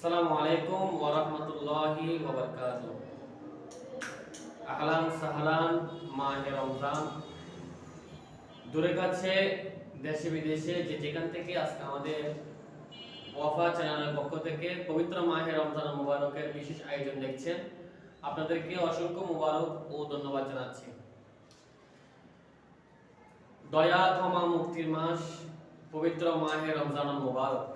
আসসালামু আলাইকুম ওয়া রাহমাতুল্লাহি ওয়া বারাকাতুহু। আহলান সাহলান, মাহে রমজান। দূরে কাছে, দেশে বিদেশে যে যেখান থেকে আজকে আমাদের ওয়াফা চ্যানেলের পক্ষ থেকে পবিত্র মাহে রমজান মুবারকের বিশেষ আয়োজন দেখছেন, আপনাদেরকে অসংখ্য মুবারক ও ধন্যবাদ জানাচ্ছি। দয়া ক্ষমা মুক্তির মাস, পবিত্র মাহে রমজান মুবারক।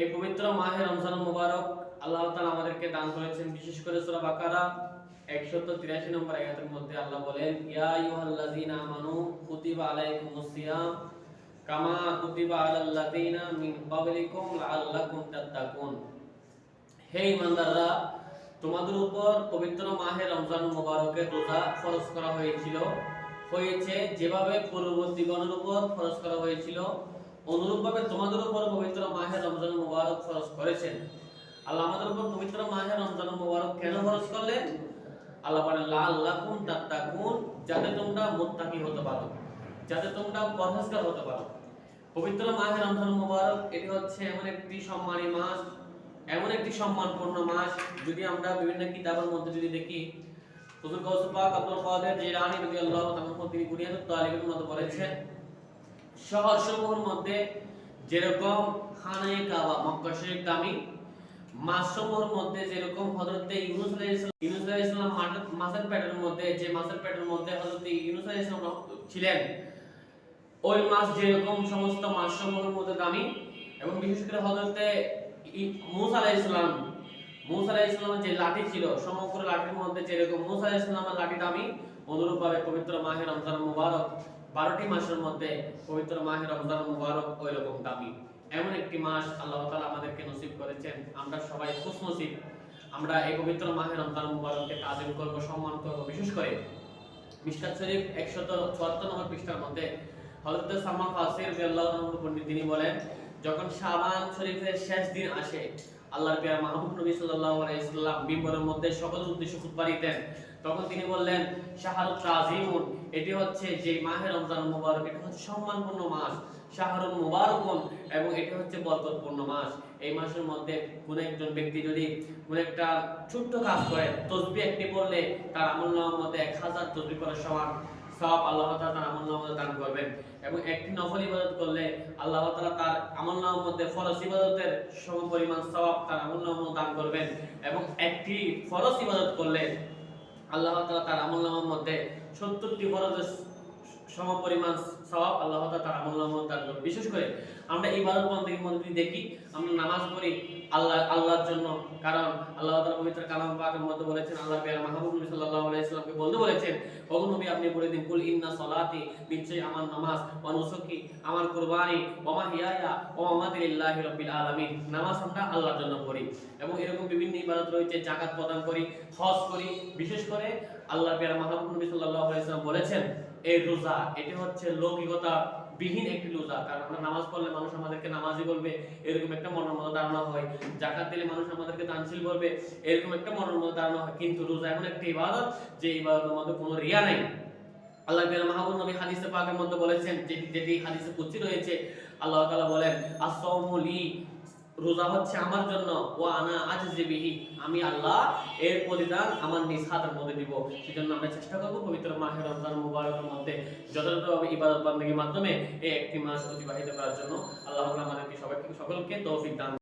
এই পবিত্র মাহে রমজান মুবারক আল্লাহ তাআলা আমাদেরকে দান করেছেন, বিশেষ করে সূরা বাকারা 183 নম্বর আয়াতের মধ্যে আল্লাহ বলেন, ইয়া আমানু কুতিবা সিয়াম কামা কুতিবা মিন ক্বাবলিকুম লাআল্লাকুম তাত্তাকুন। হে ঈমানদাররা, তোমাদের উপর পবিত্র মাহে রমজান মুবারকের রোজা ফরজ করা হয়েছিল। হয়েছে যেভাবে পূর্ববর্তীগণের উপর ফরজ করা হয়েছিল অনুরূপভাবে তোমাদের উপর পবিত্র মাহে রমজান মুবারক ফরজ করেছেন। আল্লাহ আমাদের উপর পবিত্র মাহে রমজান মুবারক কেন ফরজ করলেন? আল্লাহ বলেন, লাআল্লাকুম তাত্তাকুন, যাতে তোমরা মুত্তাকি হতে পারো, যাতে তোমরা পরহেজগার হতে পারো। পবিত্র মাহে রমজান মুবারক, এটি হচ্ছে এমন একটি সম্মানী মাস, এমন একটি সম্মানপূর্ণ মাস। যদি আমরা বিভিন্ন কিতাবের মধ্যে যদি দেখি, হুজুর গৌস পাক আব্দুল কাদের জিলানী রাদিয়াল্লাহু তাআলা তিনি বুনিয়াদুত তালিবের মধ্যে বলেছেন শহর সমূহের মধ্যে যেরকম খানায়ে কাবা, মক্কা শরীফ দামি, মাছ সমূহের মধ্যে যেরকম হযরত ইউনূস ইউনূস আলাইহিস সালাম মাঠে- মাছের পেটের মধ্যে, যে মাছের পেটের মধ্যে হযরত ইউনূস আলাইহিস সালাম ছিলেন, ওই মাছ যেরকম সমস্ত মাছ সমূহের মধ্যে দামি এবং বিশেষ করে হযরত মুসা আলাইহিস সালাম, মুসা আলাইহিস সালামের যে লাঠি ছিল, সমগ্র লাঠির মধ্যে যেরকম মুসা আলাইহিস সালামের লাঠি দামি অনুরূপভাবে পবিত্র মাহে রমজান মুবারক, বারোটি মাসের মধ্যে পবিত্র মাহে রমজান মুবারক ওই রকম দামি। এমন একটি মাস আল্লাহ তালা আমাদেরকে নসিব করেছেন। আমরা সবাই খুশ নসিব আমরা এই পবিত্র মাহে রমজান মুবারককে তাজিম করব, সম্মান করব। বিশেষ করে মিশকাত শরীফ 174 নম্বর পৃষ্ঠার মধ্যে হযরত সালমান রাদিয়াল্লাহু পণ্ডিত তিনি বলেন যখন শাবান শরীফের শেষ দিন আসে, আল্লাহর প্রিয় মাহবুব নবী সাল্লাল্লাহু আলাইহি সাল্লাম মিম্বরের মধ্যে সকল উদ্দেশ্য খুতবা দিতেন। তখন তিনি বললেন শাহরুত তাজিমুন, এটি হচ্ছে যে মাহে রমজান মুবারক, এটা হচ্ছে সম্মানপূর্ণ মাস। শাহরুল মুবারকুন, এবং এটি হচ্ছে বরকতপূর্ণ মাস। এই মাসের মধ্যে কোন একজন ব্যক্তি যদি কোন একটা ছোট্ট কাজ করে, তসবিহ একটি পড়লে তার আমলনামার মধ্যে এক হাজার তসবিহ করার সমান। সব আল্লাহ তালা তার আমল মধ্যে দান করবেন। এবং একটি নফল ইবাদত করলে আল্লাহ তালা তার আমল নামের মধ্যে ফরজ ইবাদতের সমপরিমাণ সব তার আমল মধ্যে দান করবেন। এবং একটি ফরজ ইবাদত করলে আল্লাহ তালা তার আমল নামের মধ্যে 70টি ফরজের সমপরিমাণ সওয়াব আল্লাহ তার মধ্যে দান করবেন বিশেষ করে আমরা ইবাদত বন্দেগীর মধ্যে দেখি, আমরা নামাজ পড়ি আল্লাহ, আল্লাহর জন্য। কারণ আল্লাহ তাআলা পবিত্র কালাম পাকের মধ্যে বলেছেন, আল্লাহ প্রিয় মাহবুব নবী সাল্লাল্লাহু আলাইহি সাল্লামকে বলতে বলেছেন ওগো নবী, আপনি বলে দিন, কুল ইন্না সলাতি নিশ্চয়ই আমার নামাজ নুসুকি, আমার কুরবানি ওয়া মাহিয়ায়া ওয়া মামাতি লিল্লাহি রাব্বিল আলামিন। নামাজ আমরা আল্লাহর জন্য পড়ি। এবং এরকম বিভিন্ন ইবাদত রয়েছে, যাকাত প্রদান করি, হজ করি। বিশেষ করে আল্লাহ প্রিয় মাহবুব নবী সাল্লাল্লাহু আলাইহি বলেছেন এই রোজা, এটি হচ্ছে লৌকিকতা বিহীন একটি রোজা। কারণ আমরা নামাজ পড়লে মানুষ আমাদেরকে নামাজি বলবে, এরকম একটা মনের মতো ধারণা হয়। জাকাত দিলে মানুষ আমাদেরকে দানশীল বলবে, এরকম একটা মনের মতো ধারণা হয়। কিন্তু রোজা এমন একটা ইবাদত যে ইবাদতের মধ্যে কোনো রিয়া নাই। আল্লাহ বিয়ার মাহবুব নবী হাদিসে পাকের মধ্যে বলেছেন যেটি যেটি হাদিসে কুচ্ছি রয়েছে, আল্লাহ তাআলা বলেন আসসাউমু লি রোজা হচ্ছে আমার জন্য ও আনা আজজিবিহি আমি আল্লাহ এর প্রতিদান আমার নিজ হাতের মধ্যে দিব। সেজন্য আমরা চেষ্টা করব পবিত্র মাহে রমজান মুবারকের মধ্যে যথাযথভাবে ইবাদত বন্দেগীর মাধ্যমে এই একটি মাস অতিবাহিত করার জন্য। আল্লাহ আমাদেরকে সবাইকে সকলকে তৌফিক দান